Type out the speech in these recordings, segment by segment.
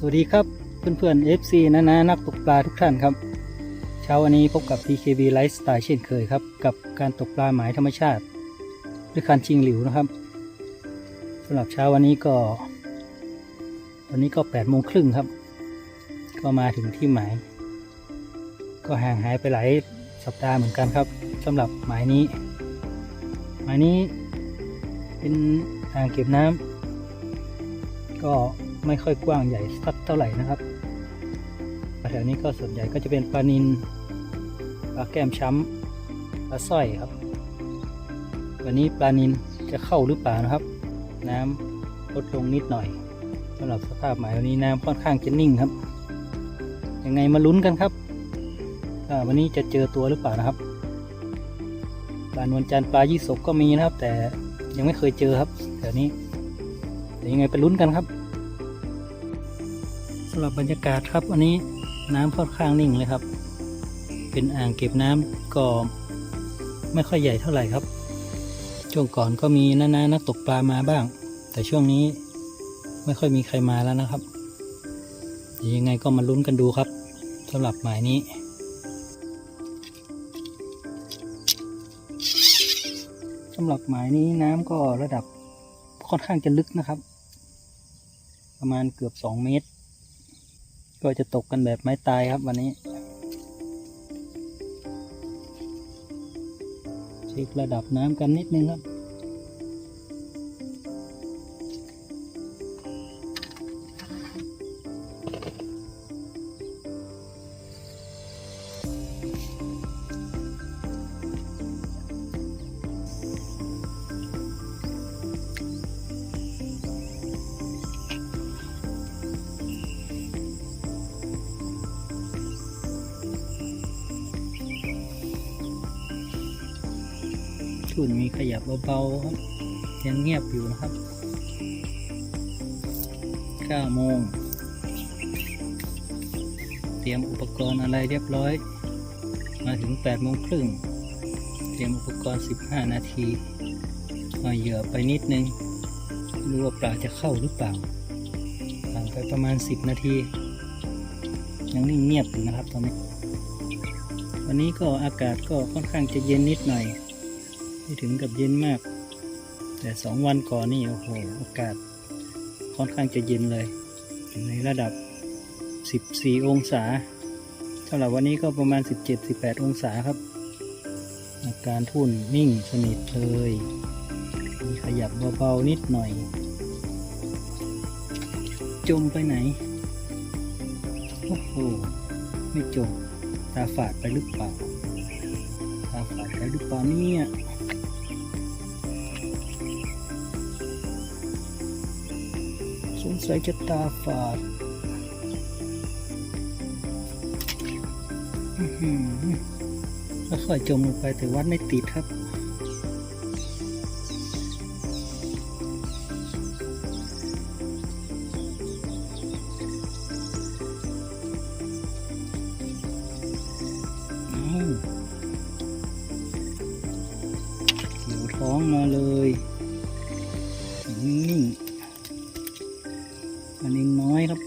สวัสดีครับเพื่อนๆ FC นะนะนักตกปลาทุกท่านครับ เช้าวันนี้พบกับ TKB Lifestyle เช่นเคยครับ กับการตกปลาหมายธรรมชาติ ด้วยการชิงหลิวนะครับสำหรับเช้าวันนี้ก็ วันนี้ก็8โมงครึ่งครับ ก็มาถึงที่หมาย ก็ห่างหายไปหลายสัปดาห์เหมือนกันครับสำหรับหมายนี้ หมายนี้เป็นอ่างเก็บน้ำก็ ไม่ค่อยกว้างใหญ่สักเท่าไหร่นะครับแถวนี้ก็ส่วนใหญ่ก็จะเป็นปลานินปลาแก้มช้ำปลาสร้อยครับ วันนี้ปลานินจะเข้าหรือเปล่านะครับ น้ำลดลงนิดหน่อยสำหรับสภาพหมายวันนี้น้ำค่อนข้างจะนิ่งครับ ยังไงมาลุ้นกันครับวันนี้จะเจอตัวหรือเปล่านะครับปลานวลจันทร์ปลายี่สกก็มีนะครับ แต่ยังไม่เคยเจอครับแถวนี้เดี๋ยวยังไงไปลุ้นกันครับ สำหรับบรรยากาศครับ วันนี้น้ำค่อนข้างนิ่งเลยครับ เป็นอ่างเก็บน้ำก็ไม่ค่อยใหญ่เท่าไหร่ครับ ช่วงก่อนก็มีนานานักตกปลามาบ้าง แต่ช่วงนี้ไม่ค่อยมีใครมาแล้วนะครับยวยังไงก็มาลุ้นกันดูครับสำหรับหมายนี้สำหรับหมายนี้น้ำก็ระดับค่อนข้างจะลึกนะครับ ประมาณเกือบสองเมตร ก็จะตกกันแบบไม้ตายครับวันนี้ เช็คระดับน้ำกันนิดนึงครับ ทุนมีขยับเบาๆครับยังเงียบอยู่นะครับ9โมง เตรียมอุปกรณ์อะไรเรียบร้อย มาถึง8โมงครึ่ง เตรียมอุปกรณ์ 15 นาทีเอาเหยื่อไปนิดนึงรู้ว่าปลาจะเข้าหรือเปล่าผ่านไปประมาณ 10 นาที ยังนิ่งเงียบอยู่นะครับตอนนี้ วันนี้ก็อากาศก็ค่อนข้างจะเย็นนิดหน่อย ไม่ถึงกับเย็นมาก แต่สองวันก่อนนี่โอ้โหอากาศค่อนข้างจะเย็นเลย ในระดับ 14 องศาสำหรับวันนี้ก็ประมาณ 17-18 องศาครับ อาการทุ่นนิ่งสนิทเลยมีขยับเบาๆนิดหน่อย จมไปไหน โอ้โห ไม่จม ตาฝาดไปหรือเปล่า ตาฝาดไปหรือเปล่าเนี่ย สงสัยจะตาฝาดค่อยๆจมลงไปแต่วัดไม่ติดครับ น้อยครับ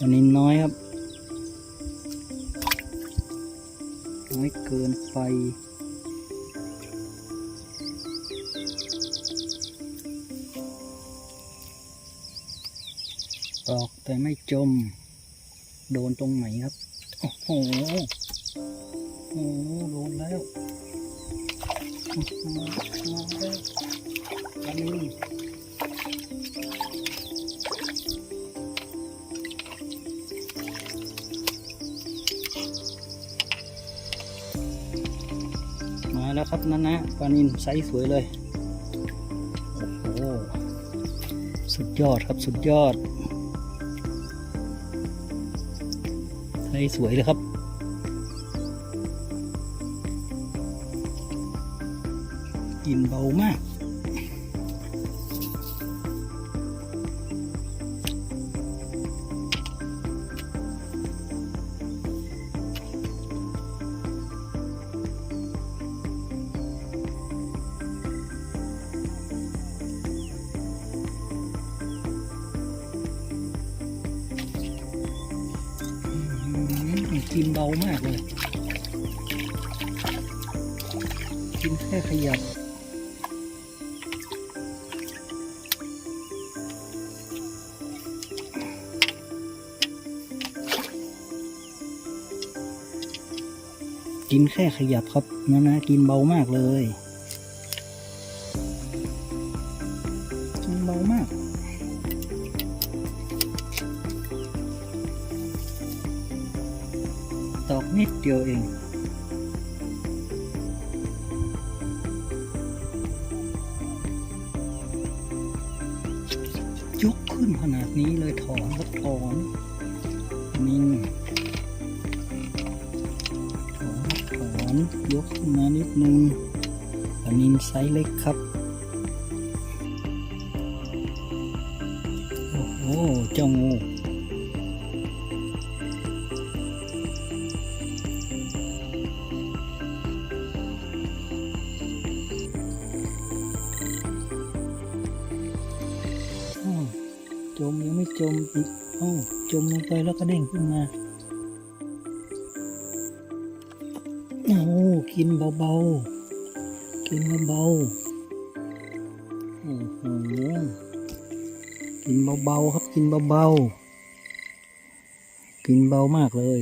อันนี้น้อยครับ น้อยเกินไปตอกแต่ไม่จม โดนตรงไหนครับ โอ้โห โอ้โหโดนแล้วมาแล้วอันนี้ ครับนั่นนะปลานินไซส์สวยเลย โอ้โห สุดยอดครับสุดยอดไซส์สวยเลยครับกินเบามาก กินเบามากเลย กินแค่ขยับกินแค่ขยับครับนะนะกินเบามากเลย ดียวเองยกขึ้นขนาดนี้เลยถอนก็ถอนนิ่งถอนถอนยกขึ้นมานิดนึงปลานินไซส์เล็กครับ โอ้โหเจ้างู จมอีกอ้จมลงไปแล้วก็เด้งขึ้นมาโอ้กินเบาๆกินเบาๆโอ้โหกินเบาๆครับกินเบาๆกินเบามากเลย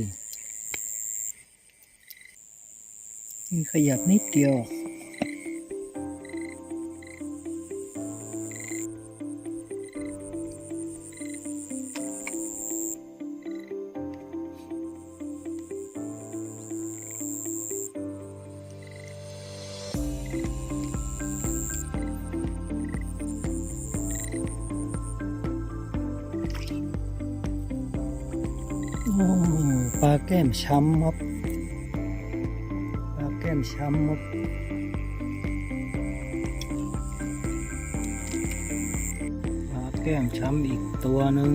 นี่ขยับนิดเดียว ปลาแก้มช้ำครับ ปลาแก้มช้ำครับปลาแก้มช้ำอีกตัวหนึ่ง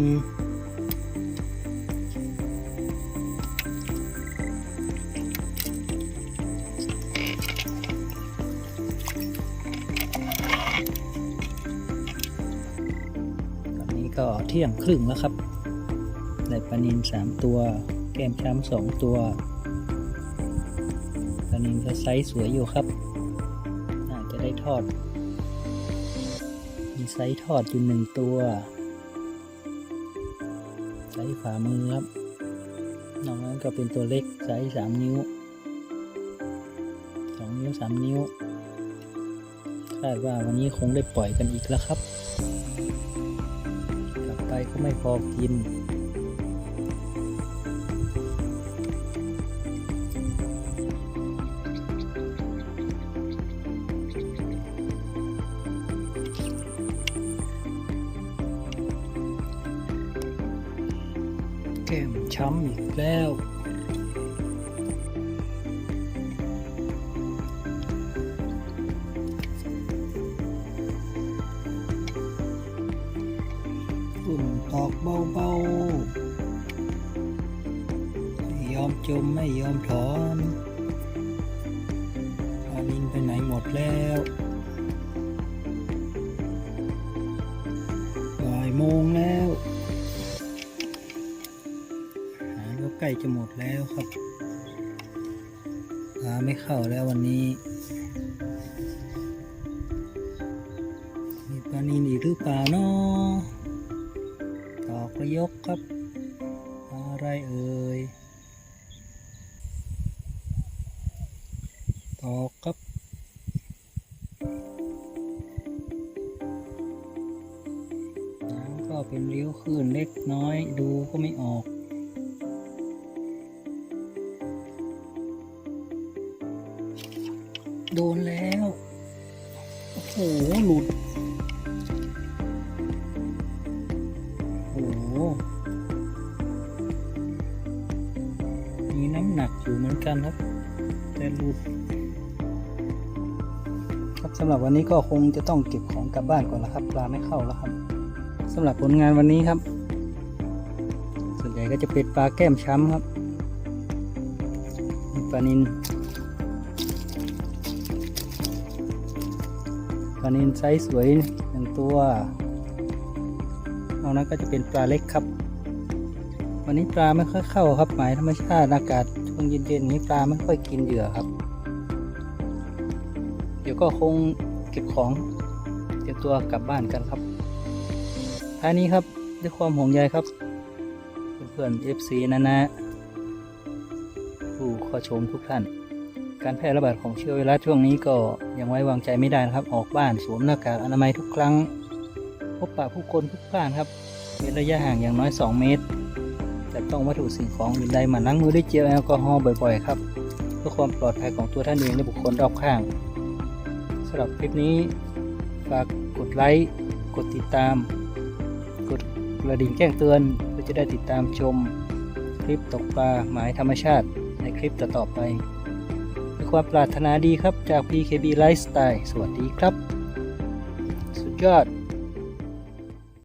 ตอนนี้ก็เที่ยงครึ่งแล้วครับ ได้ปลานินสามตัว แก้มช้ำสองตัวปลานินก็ไซส์สวยอยู่ครับน่าจะได้ทอด มีไซส์ทอดอยู่หนึ่งตัวไซส์ฝ่ามือครับนอกนั้นก็เป็นตัวเล็กไซส์สามนิ้วสองนิ้วสามนิ้วคาดว่าวันนี้คงได้ปล่อยกันอีกแล้วครับ กลับไปก็ไม่พอกิน เบาๆไม่ยอมจมไม่ยอมถอนปลานินไปไหนหมดแล้วบ่ายโมงแล้วอาหารก็ใกล้จะหมดแล้วครับปลาไม่เข้าแล้ววันนี้มีปลานินอีกหรือเปล่าเนาะ ตอกระยกครับ อะไรเอ่ยตอกครับน้ำก็เป็นริ้วคลื่นเล็กน้อยดูก็ไม่ออก กันครับ แต่หลุดครับสำหรับวันนี้ก็คงจะต้องเก็บของกลับบ้านก่อนละครับ ปลาไม่เข้าแล้วครับสำหรับผลงานวันนี้ครับ ส่วนใหญ่ก็จะเป็นปลาแก้มช้ำครับปลานินปลานินไซส์สวยหนึ่งตัวนอกนั้นก็จะเป็นปลาเล็กครับ วันนี้ปลาไม่ค่อยเข้าครับหมายธรรมชาติอากาศ ช่วงเย็นๆนี้ปลาไม่ค่อยกินเหยื่อครับ เดี๋ยวก็คงเก็บของเตรียมตัวกลับบ้านกันครับท้ายนี้ครับด้วยความห่วงใยครับ เพื่อนๆ FC นะนะผู้เข้าชมทุกท่าน การแพร่ระบาดของเชื้อไวรัสช่วงนี้ก็ยังไว้วางใจไม่ได้นะครับ ออกบ้านสวมหน้ากากอนามัยทุกครั้ง พบปะผู้คนทุกบ้านครับเว้นระยะห่างอย่างน้อย 2 เมตร ต้องวัตถุสิ่งของอื่นใดหมาล้างมือด้วยเจลแอลกอฮอล์บ่อยๆครับเพื่อความปลอดภัยของตัวท่านเองและบุคคลรอบข้างสำหรับคลิปนี้ฝากกดไลค์กดติดตาม กดกระดิ่งแจ้งเตือนเพื่อจะได้ติดตามชม คลิปตกปลาหมายธรรมชาติในคลิปต่อๆไปด้วยความปรารถนาดีครับจาก PKB Lifestyle สวัสดีครับ สุดยอด